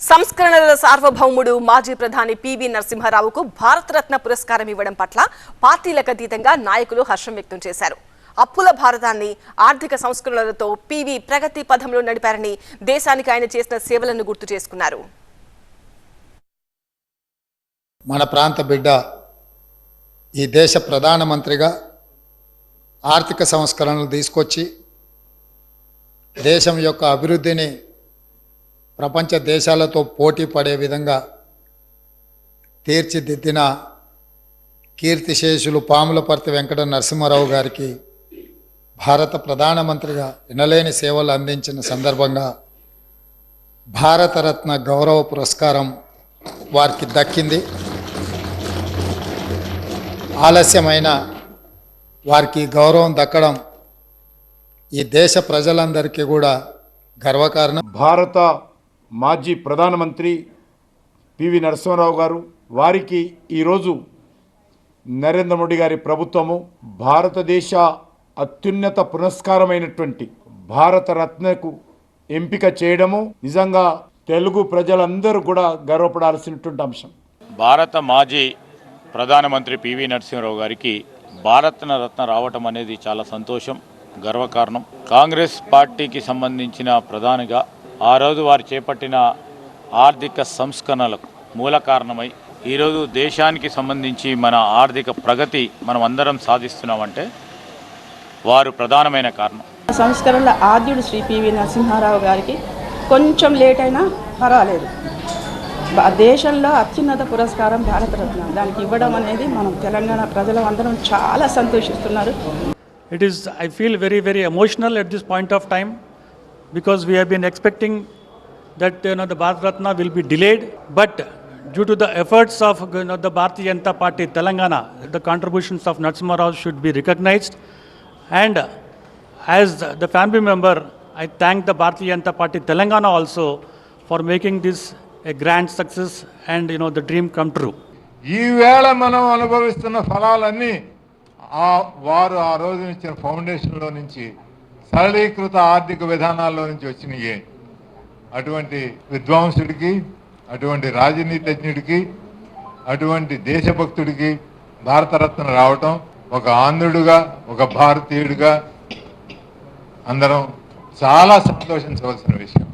సంస్కరణల సార్వభౌముడు మాజీ ప్రధాని పివి నరసింహారావుకు భారతరత్న పురస్కారం ఇవ్వడం పట్ల పార్టీలకు అతీతంగా నాయకులు హర్షం వ్యక్తం చేశారు. అప్పుల భారతాన్ని ఆర్థిక సంస్కరణలతో పివి ప్రగతి పథంలో నడిపారని దేశానికి ఆయన చేసిన సేవలను గుర్తు చేసుకున్నారు. మన ప్రాంత బిడ్డ ఈ దేశ ప్రధానమంత్రిగా ఆర్థిక సంస్కరణలు తీసుకొచ్చి దేశం యొక్క అభివృద్ధిని ప్రపంచ దేశాలతో పోటీ పడే విధంగా తీర్చిదిద్దిన కీర్తిశేషులు పాములపర్తి వెంకట నరసింహారావు గారికి భారత ప్రధానమంత్రిగా వినలేని సేవలు అందించిన సందర్భంగా భారతరత్న గౌరవ పురస్కారం వారికి దక్కింది. ఆలస్యమైన వారికి గౌరవం దక్కడం ఈ దేశ ప్రజలందరికీ కూడా గర్వకారణం. భారత మాజీ ప్రధానమంత్రి పివి నరసింహారావు గారు వారికి ఈరోజు నరేంద్ర మోడీ గారి ప్రభుత్వము భారతదేశ అత్యున్నత పురస్కారమైనటువంటి భారత రత్నకు ఎంపిక చేయడము నిజంగా తెలుగు ప్రజలందరూ కూడా గర్వపడాల్సినటువంటి అంశం. భారత మాజీ ప్రధానమంత్రి పివి నరసింహారావు గారికి భారతన రత్న రావటం అనేది చాలా సంతోషం గర్వకారణం. కాంగ్రెస్ పార్టీకి సంబంధించిన ప్రధానిగా ఆ రోజు వారు చేపట్టిన ఆర్థిక సంస్కరణలకు మూల కారణమై ఈరోజు దేశానికి సంబంధించి మన ఆర్థిక ప్రగతి మనం అందరం సాధిస్తున్నామంటే వారు ప్రధానమైన కారణం. సంస్కరణల ఆద్యుడు శ్రీ పివి నరసింహారావు గారికి కొంచెం లేట్ అయినా పర్వాలేదు. దేశంలో అత్యున్నత పురస్కారం భారతరత్న. దానికి ఇవ్వడం అనేది మనం తెలంగాణ ప్రజలు అందరం చాలా సంతోషిస్తున్నారు. It is, I feel very, very emotional at this point of time. Because we have been expecting that you know, the Bharat Ratna will be delayed. But due to the efforts of you know, the Bharatiya Janata Party Telangana, the contributions of Narasimha Rao should be recognized. And as the family member, I thank the Bharatiya Janata Party Telangana also for making this a grand success and you know the dream come true. ఈవేళ మనం అనుభవిస్తున్న ఫలాలన్నీ ఆ వారు ఆ రోజు ఇచ్చిన ఫౌండేషన్లో నుంచి సరళీకృత ఆర్థిక విధానాల్లో నుంచి వచ్చినాయే. అటువంటి విద్వాంసుడికి అటువంటి రాజనీతిజ్ఞుడికి అటువంటి దేశభక్తుడికి భారతరత్న రావటం ఒక ఆంధ్రుడుగా ఒక భారతీయుడిగా అందరం చాలా సంతోషించవలసిన విషయం.